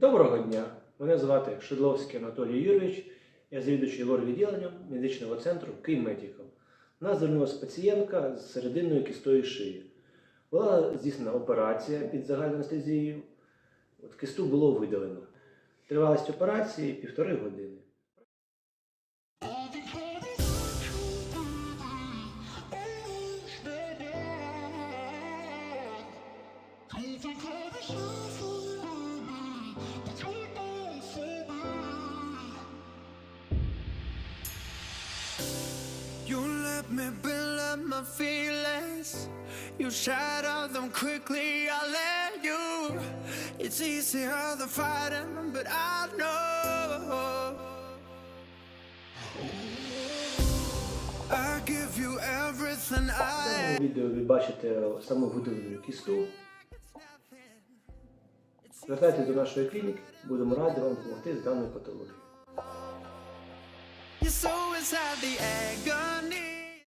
Доброго дня! Мене звати Шидловський Анатолій Юрійович, я завідуючий лор-відділенням медичного центру Київмедикал. Нас звернулася пацієнтка з серединною кістою шиї. Була здійснена операція під загальною анестезією. От кисту було видалено. Тривалість операції півтори години. You let me build up my feelings. You shatter them quickly. I let you. It's easier the fighting, but I know. I give you everything I. В цьому відео ви бачите саме видалену кісту. Звертайтесь до нашої клініки, будемо раді вам допомогти з даною патологією. You're so inside the